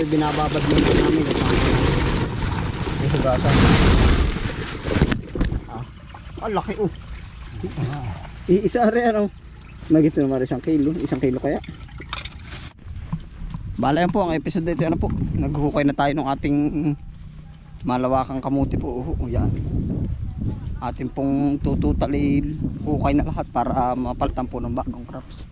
po binababad mo po namin. May hugasan. Ah, ang laki oh. Iisa rin ano. Nagito naman rin isang kilo. Isang kilo kaya. Bala yan po ang episode dito ano po. Naghuhukay na tayo ng ating malawakang kamuti po. Oh, yan. Ating pong tututali hukay na lahat para mapalitan po ng bagong crops.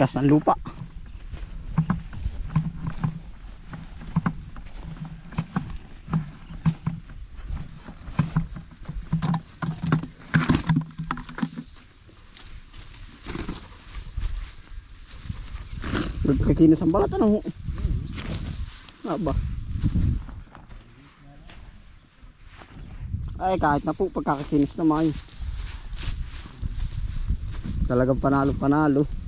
Tigas ng lupa. Nagkakinis ang balat ano? Aba. Ay kahit na po pagkakakinis naman. Talagang panalo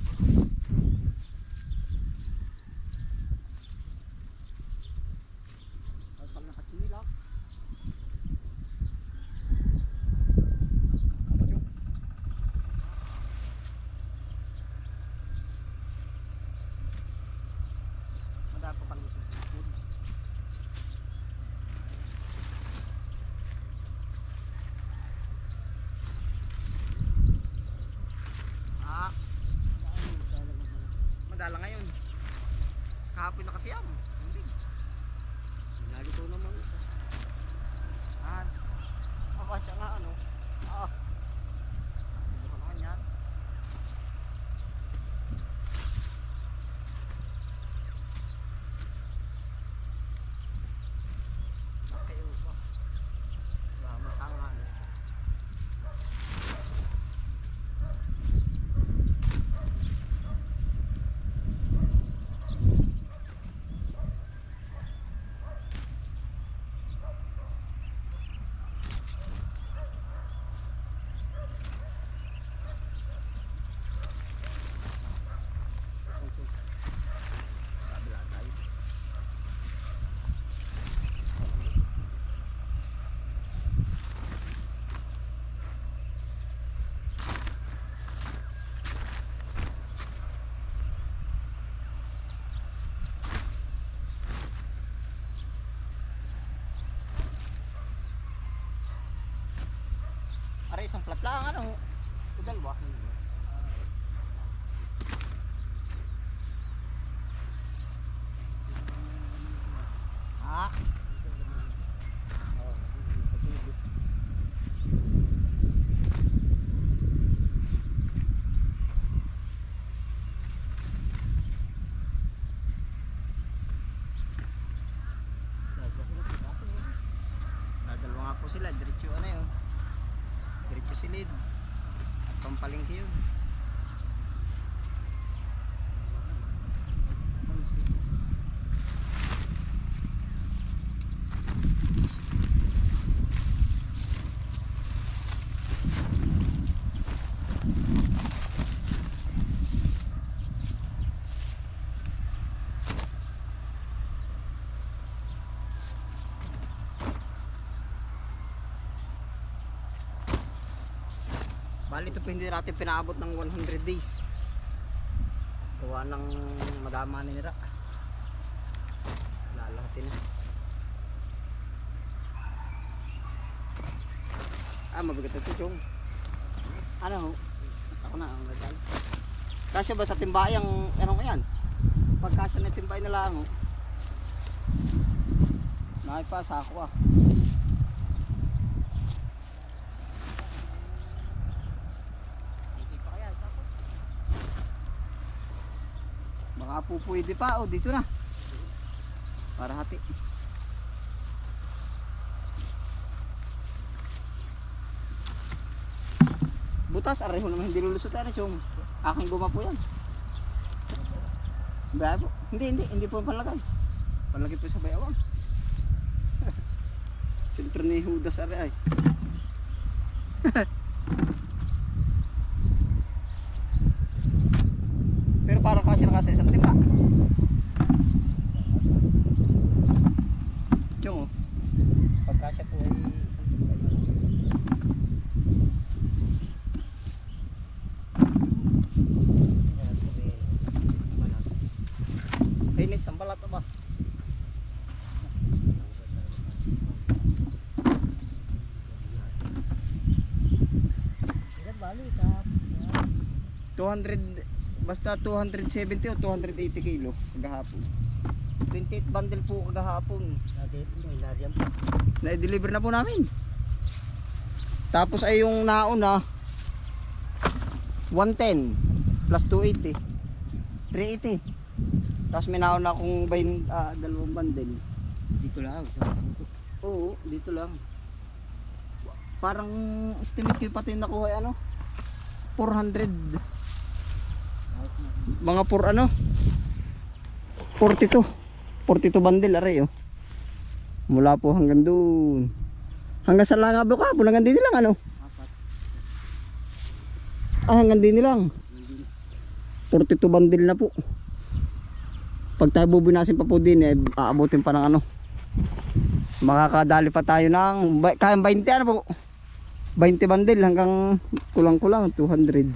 Plat lang, ano? Udal ba? Ah. Dadalawa nga po sila, diretso ano yun. Silid. At pampalingki yun. Bali ito hindi natin pinaabot ng 100 days. Gawa ng madama ni nila. Lalahatin na. Ah, mabigat ito, Chong. Ano? Basta ko na ang lagay. Kasya ba sa timbay ang ano ko yan? Pagkasya na timbay na lang. Oh. Nakipasa ako ah. Hindi pa kaya, sako. Baka po pwede pa, oh, dito na. Para hati. Butas, areho naman hindi lulusot yan, chong. Aking guma po yan. Bravo. Hindi, hindi, hindi po panlagay. Panlagay po sa bayawang. Siyempre ni Judas are ay. Pero parang kasi na kasi isang timba. Yung oh. Pagkasya po ay isang timba yun. Inis, ang balat na ba? Ilan bali ka? 200 basta 270 o 280 kilo kagahapon. 28 bundle po kagahapon. Na-deliver na po namin. Tapos ay yung nauna 110 plus 280 380 tapos may nauna akong bayin, ah, dalawang bundle. Dito lang. oo dito lang. Parang estimate ko pati nakuha ano? 400 Ayos na. Mga por ano? 42 42 bundle aray oh. Mula po hanggang doon. Hanggang sa langabo ka po hanggang din lang ano? Ah hanggang din lang Hindi. 42 bundle na po. Pag tayo bubinasin pa po din eh aabutin pa ng ano. Makakadali pa tayo ng kayang 20 ano po? 20 bundle hanggang kulang kulang 200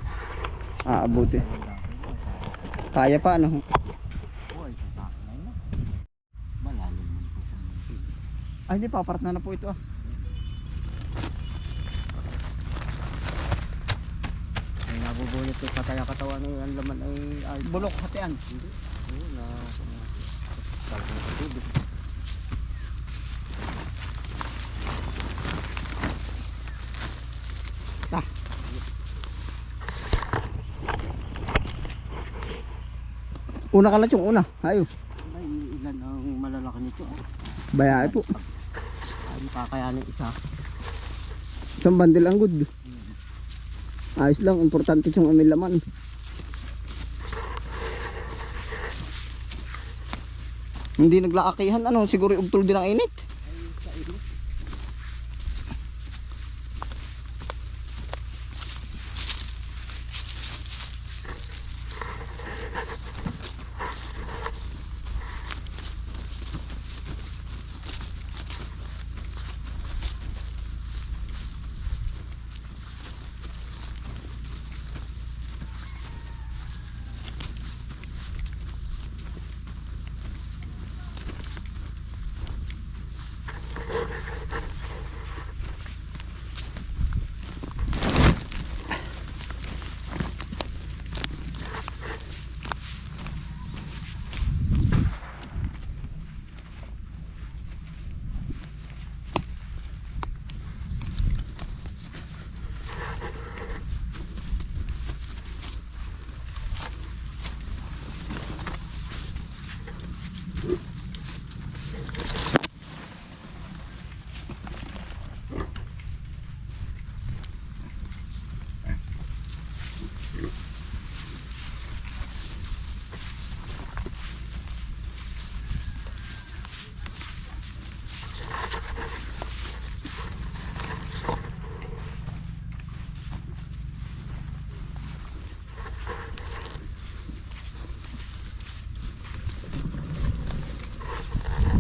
aabutin kaya pa ano Ay, hindi, paparat na na po ito ah. May nabubunit ko patay ang katawan ng ang laman ay ay Bulok, hatian. Hindi. Oo, na Sabi ng tubig. Una kalat yung una. Ayo. Ay, ilan ang malalaki nito. Bayae po. Ay, kakayanin isa. Isang bandil ang good. Ayos lang, importante yung aming laman. Hindi naglaakihan, ano, siguro ubtol din ang init. Ay, sa init.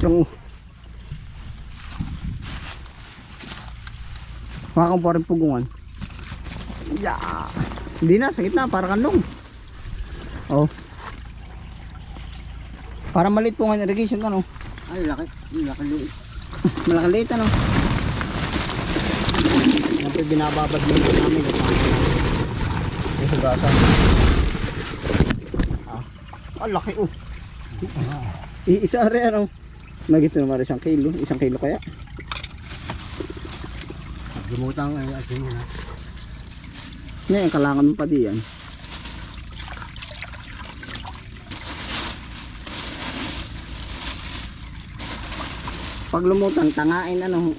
Yung... Makakang pa rin pugungan. Yeah. Hindi na, sa gitna, para kanlong. Oh. Para maliit po yung irrigation, ano? Ay, laki. Laki luit. Malaking liit, ano? Yung binababad mo na namin. Yung hugasan. Ah, ah laki, oh. Iisa rin, ano? Nagito naman isang kilo. Isang kilo kaya. Lumutang ay asin mo na. Ngayon, kalangan mo pa diyan. Pag lumutang, tangain ano.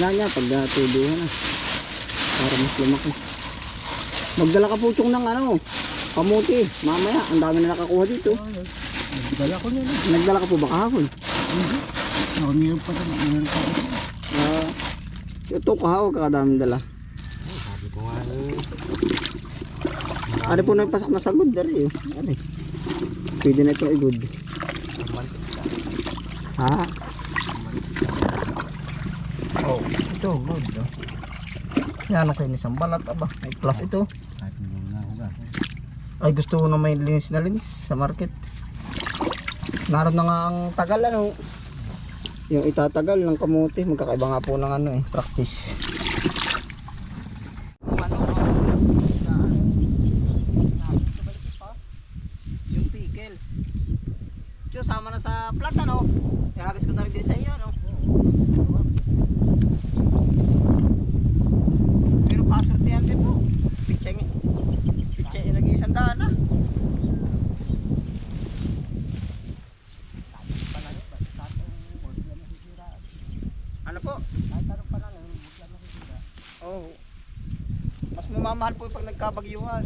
Nga niya, pag uh, tuduhan na. Para mas lumaki. Magdala ka puchong ng ano, kamuti. Mamaya, ang dami na nakakuha dito. Dala ko niya. Nagdala ka po ba kahapon? Ako meron pa rin. Meron pa rin. Ah, ito kahawag kakadaming dala. Ay, sabi ko nga eh. Ari po na pasak na sagod dari. oh. Ari. Pwede na itong igod. Romantic siya. Ha? Oh, ito, good. Oh. Yan ang kainis ang balat. Aba, may plus ito. Hindi nahugas. Ay gusto ko na may linis na linis sa market. Naroon na nga ang tagal ano. Yung itatagal ng kamuti. Magkakaiba nga po ng ano eh. Practice. Yung pickles. Tiyo, sama na sa plat ano. Ihagis ko na rin din sa iyo ano. Pero pasortihan din po. Picheng Piche, ilagay isang daan na. Ano po? Oo. Mas mamamahal po pag nagkabagyuhan.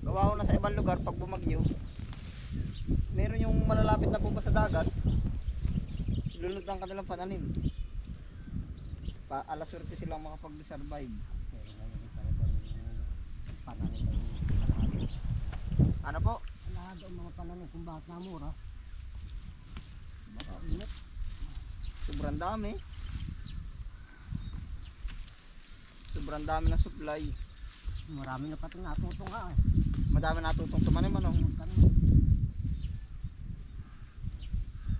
Gawa ko na sa ibang lugar pag bumagyo. Meron yung malalapit na po ba sa dagat, lunod ang kanilang pananim. Pa alas swerte silang makapag-survive. Ano po? Lahat ang mga pananim kung bakit Sobrang dami. Sobrang dami ng supply. Marami na pati natutong ka eh. Madami natutong tumanim ano.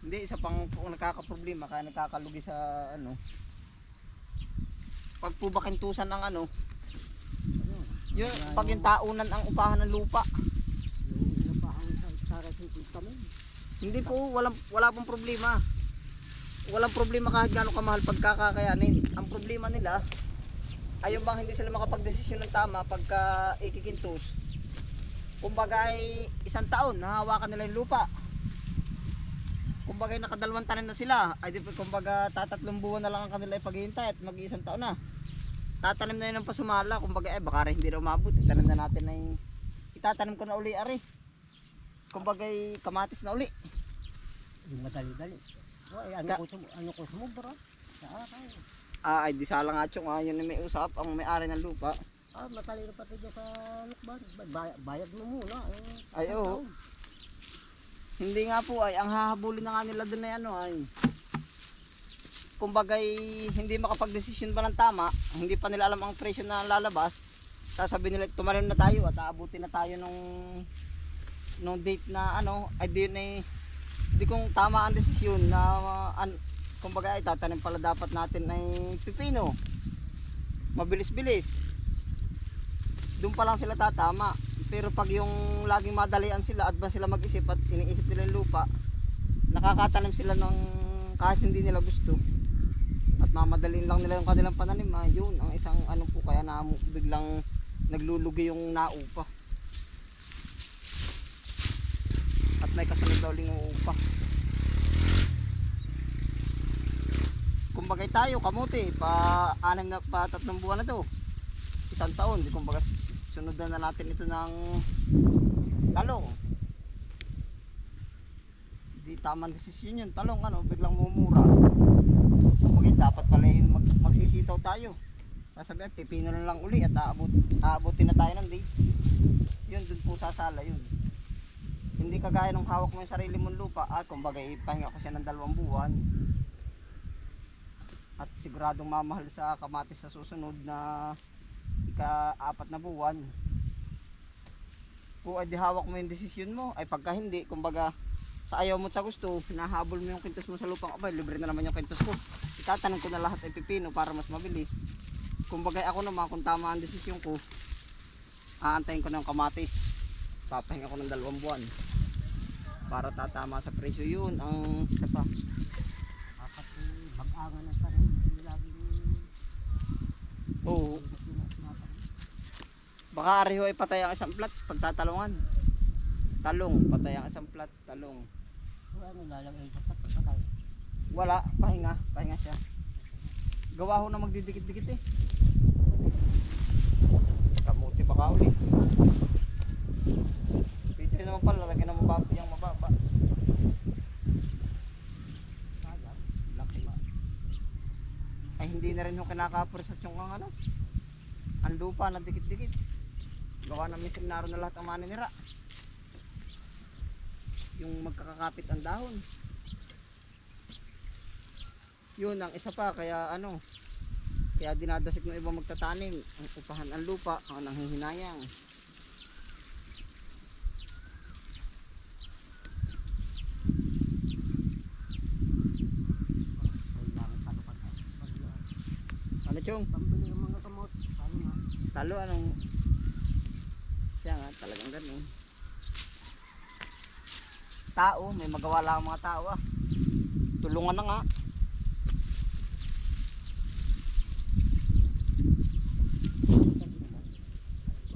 Hindi, isa pang po nakakaproblema kaya nakakalugi sa ano. Pag po ba kintusan ng ano, yun, pag yung taunan ang upahan ng lupa. Yung inapahan sa sara sa kami. Hindi po, walang, wala pong problema. Walang problema kahit gaano kamahal pagkakakayanin. Ang problema nila, ayaw bang hindi sila makapagdesisyon ng tama pagka ikikintos. Kumbaga ay isang taon, nahawakan nila yung lupa. Kumbaga ay nakadalawang tanim na sila. Ay di kumbaga tatatlong buwan na lang ang kanila ipaghihintay at mag-iisang taon na. Tatanim na yun ng pasumala. Kumbaga eh baka rin hindi na umabot. Itanim na natin ay itatanim ko na uli ari. Kumbaga ay kamatis na uli. Madali-dali. Oh, eh, ano Ka- ko sumu- ano ko sumubra? Sa araw. Ah, ay di sala nga chong ah, yun ang may usap ang may-ari ng lupa. Ah, matalino pati dyan sa lukban. Bay- bayad mo muna. Eh, Ay, oo. Hindi nga po ay ang hahabulin na nga nila doon ay ano ay kumbagay hindi makapagdesisyon pa ng tama, hindi pa nila alam ang presyo na lalabas. Sasabihin nila tumalim na tayo at aabutin na tayo nung nung date na ano ay di na di kung tama ang desisyon na uh, an, kumbaga ay tatanim pala dapat natin ay pipino. Mabilis-bilis. Doon pa lang sila tatama. Pero pag yung laging madalian sila at ba sila mag-isip at iniisip nila yung lupa, nakakatanim sila ng kahit hindi nila gusto. At mamadaliin lang nila yung kanilang pananim. Ah, yun, ang isang ano po kaya na biglang naglulugi yung naupa. At may kasunod daw ling uupa. Kumbagay tayo, kamuti, pa anim na pa tatlong buwan na to. Isang taon, di kumbaga sunod na natin ito ng talong. Di tamang desisyon yun, talong ano, biglang mumura. Kumbaga dapat pala yung mag, magsisitaw tayo. Sasabihan, pipino lang uli at aabot, aabutin na tayo ng date. Yun, dun po sasala yun. Hindi kagaya nung hawak mo yung sarili mong lupa, at kumbaga ipahinga ko siya ng dalawang buwan. At siguradong mamahal sa kamatis sa susunod na ika-apat na buwan. Kung ay hawak mo yung desisyon mo, ay pagka hindi, kumbaga sa ayaw mo sa gusto, hinahabol mo yung kintos mo sa lupang abay, libre na naman yung kintos ko. Itatanong ko na lahat ay pipino para mas mabilis. Kumbaga ako naman, kung tama ang desisyon ko, aantayin ko ng kamatis. Papahinga ko ng dalawang buwan. Para tatama sa presyo yun. Ang isa pa. Eh, mag-angan ng tarim. Hindi laging Oo. Baka ariho ay patay ang isang plat pagtatalungan. Talong, patay ang isang plat, talong. Wala nang lalagay sa pat. Patay. Wala, pahinga, pahinga siya. Gawa ho na magdidikit-dikit eh. Kamuti baka uli. Pwede naman pala, lagyan ng mababa, yung mababa. Sayang, laki ba? Ay hindi na rin yung kinakapurisat yung ang ano. Ang lupa na dikit-dikit. Gawa namin seminaro na lahat ang maninira. Yung magkakakapit ang dahon. Yun ang isa pa kaya ano kaya dinadasik ng iba magtatanim ang upahan ang lupa ang nanghihinayang ano chong? Pambili ng mga kamot. Paano nga? talo anong siya nga talagang ganun tao may magawa lang ang mga tao ah tulungan na nga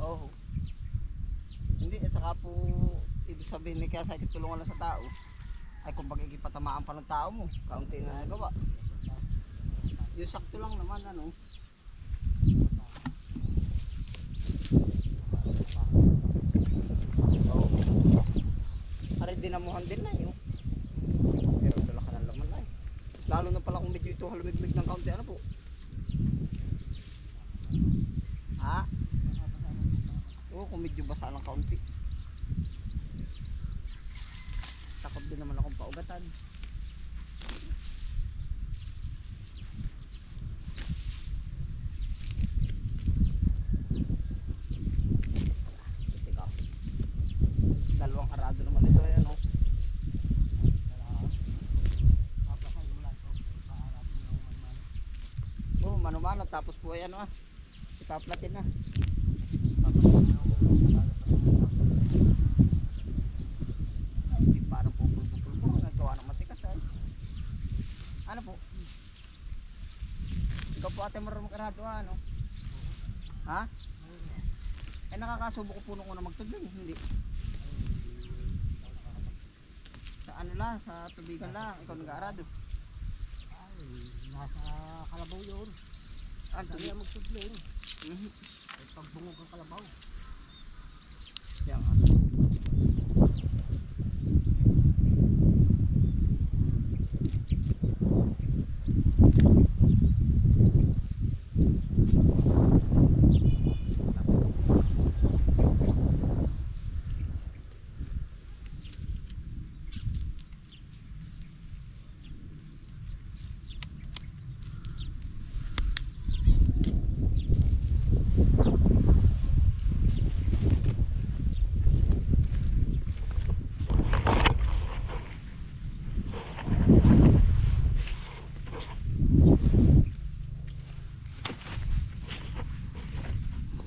Oo. Hindi, at saka po, ibig sabihin ni kaya sa tulungan lang sa tao. Ay kung pag ikipatamaan pa ng tao mo, kaunti na nagawa. Yung sakto lang naman, ano. Oo. Pare dinamuhan din na yun. Pero dala ka ng laman na eh. Lalo na pala kung medyo ito halumigmig ng kaunti, ano po. Ha? Oo, kung medyo basa ng kaunti. Takot din naman akong paugatan. Teka. Dalawang arado naman ito, ayan o. Oo, mano-mano. Tapos po ayan o ah. Ipaplatin na. Ay, parang po. Nagawa ng matikas ay. Ano po? Ikaw po ate marunong mag-arado ah, ano? Ha? Eh nakakasubo ko puno ko na hindi. Sa ano lang, sa tubigan lang, ikaw nag-aarado. Ay, nasa kalabaw yun. Dali tubig. ang magsubling. Mhm. Ay, pagbungog ang kalabaw. Yan nga.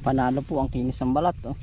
Panalo po ang kinis ng balat. Oh.